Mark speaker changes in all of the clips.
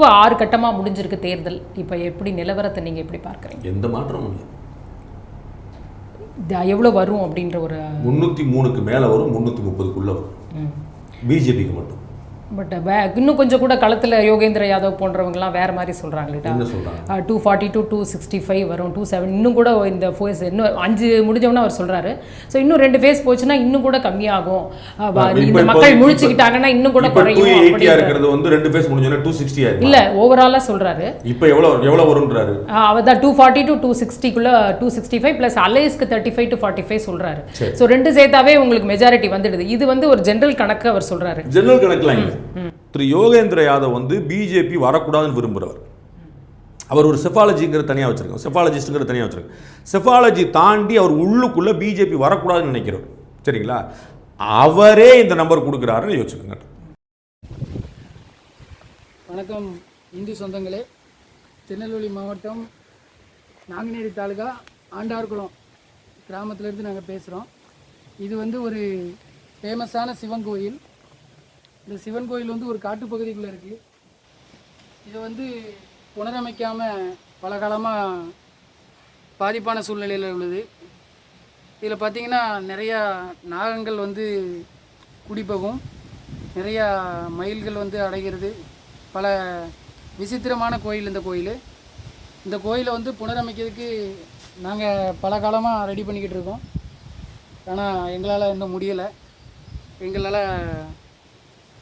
Speaker 1: இப்போ ஆறு கட்டமாக முடிஞ்சிருக்கு தேர்தல். இப்போ எப்படி நிலவரத்தை நீங்கள் எப்படி பார்க்குறீங்க?
Speaker 2: எந்த மாற்றமும் இல்லை.
Speaker 1: எவ்வளோ வரும் அப்படின்ற ஒரு
Speaker 2: முந்நூற்றி மூணுக்கு மேலே வரும் முந்நூற்றி முப்பதுக்குள்ளே வரும். பிஜேபிக்கு மட்டும்.
Speaker 1: பட் இன்னும் கொஞ்சம் கூட களத்தில் யோகேந்திர யாதவ் போன்றவங்கலாம் வேற மாதிரி சொல்கிறாங்களேட்டா two forty to two sixty five வரும் டூ செவன் இன்னும் கூட இந்த ஃபேஸ் இன்னும் அஞ்சு முடிஞ்சவொன்னே அவர் சொல்கிறாரு ஸோ இன்னும் ரெண்டு ஃபேஸ் போச்சுன்னா இன்னும் கூட கம்மியாகும். இந்த மக்கள் முழிச்சுக்கிட்டாங்கன்னா இன்னும் கூட குறையும்
Speaker 2: இருக்கிறது வந்து ரெண்டு ஃபேஸ் முடிஞ்சோன்னா டூ சிக்ஸ்டி
Speaker 1: இல்ல ஓவராலாக சொல்றாரு.
Speaker 2: இப்போ எவ்வளோ எவ்வளோ வரும்ன்றாரு?
Speaker 1: அவர் தான் டூ ஃபார்ட்டி டு டூ சிக்ஸ்டிக்குள்ள two sixty five plus அலைஸ்க்கு thirty five to forty five சொல்றாரு.
Speaker 2: சரி.
Speaker 1: ஸோ ரெண்டு சேர்த்தாவே உங்களுக்கு மெஜாரிட்டி வந்துடுது. இது வந்து ஒரு ஜென்ரல் கணக்கு அவர் சொல்றாரு.
Speaker 2: ஜெனரல் கணக்கில் இல்லை. திரு யோகேந்திர யாதவ் வந்து பிஜேபி வரக்கூடாதுன்னு விரும்புகிறவர் அவர் ஒரு செஃபாலஜிங்கிற தனியாக வச்சுருக்கோம் செஃபாலஜிஸ்ட்டுங்கிற தனியாக வச்சுருக்கோம் செஃபாலஜி தாண்டி அவர் உள்ளுக்குள்ளே பிஜேபி வரக்கூடாதுன்னு நினைக்கிறவர். சரிங்களா? அவரே இந்த நம்பர் கொடுக்குறாருன்னு யோசிச்சுக்கோங்க.
Speaker 3: வணக்கம். இந்து சொந்தங்களே திருநெல்வேலி மாவட்டம் நாங்குநேரி தாலுகா ஆண்டார்குளம் கிராமத்திலேருந்து நாங்கள் பேசுகிறோம் இது வந்து ஒரு ஃபேமஸான சிவன் கோயில். இந்த சிவன் கோயில் வந்து ஒரு காட்டு பகுதிக்குள்ளே இருக்குது இதை வந்து புனரமைக்காமல் பல காலமாக பாதிப்பான சூழ்நிலையில் உள்ளது. இதில் பார்த்திங்கன்னா நிறையா நாகங்கள் வந்து குடிப்பகும் நிறையா மயில்கள் வந்து அடைகிறது. பல விசித்திரமான கோயில் இந்த கோயில். இந்த கோயிலை வந்து புனரமைக்கிறதுக்கு நாங்கள் பல காலமாக ரெடி பண்ணிக்கிட்டு இருக்கோம். ஆனால் எங்களால் இன்னும் முடியலை. எங்களால்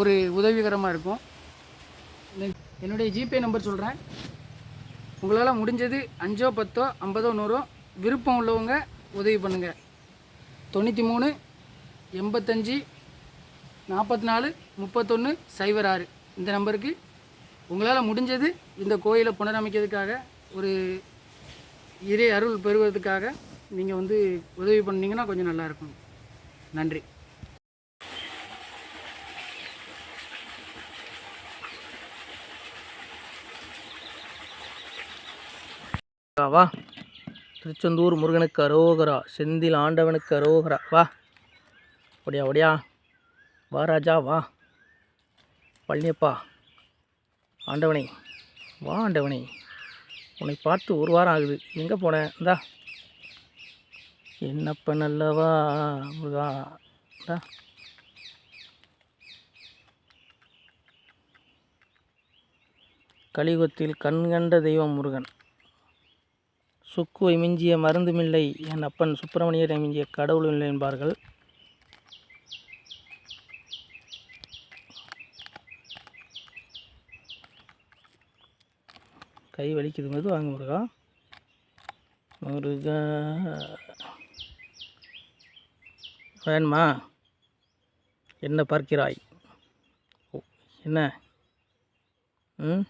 Speaker 3: ஒரு உதவிகரமாக இருக்கும். என்னுடைய ஜிபே நம்பர் சொல்கிறேன் உங்களால் முடிஞ்சது அஞ்சோ பத்தோ ஐம்பதோ நூறோ விருப்பம் உள்ளவங்க உதவி பண்ணுங்கள் தொண்ணூற்றி மூணு எண்பத்தஞ்சு நாற்பத்தி நாலு முப்பத்தொன்று சைபர் ஆறு. இந்த நம்பருக்கு உங்களால் முடிஞ்சது இந்த கோயிலை புனரமைக்கிறதுக்காக ஒரு இறை அருள் பெறுவதற்காக நீங்கள் வந்து உதவி பண்ணிங்கன்னா கொஞ்சம் நல்லாயிருக்கும் நன்றி.
Speaker 4: வா. திருச்செந்தூர் முருகனுக்கு அரோகரா செந்தில் ஆண்டவனுக்கு அரோகரா. வா. ஒடியா ஒடியா. வா ராஜா வா. பழனியப்பா ஆண்டவனே. வா ஆண்டவனே. உன்னை பார்த்து ஒரு வாரம் ஆகுது. எங்கே போனேன் இந்தா. என்னப்ப நல்லவா முருகா? இந்தா. கலியுகத்தில் கண்கண்ட தெய்வம் முருகன். சுக்குவை மிஞ்சிய மருந்துமில்லை என் அப்பன் சுப்பிரமணியரை மிஞ்சிய கடவுள் இல்லை என்பார்கள். கை வலிக்குது மது வாங்க முருகா. முருகா. வேணுமா? என்ன பார்க்கிறாய்? ஓ, என்ன? ம்?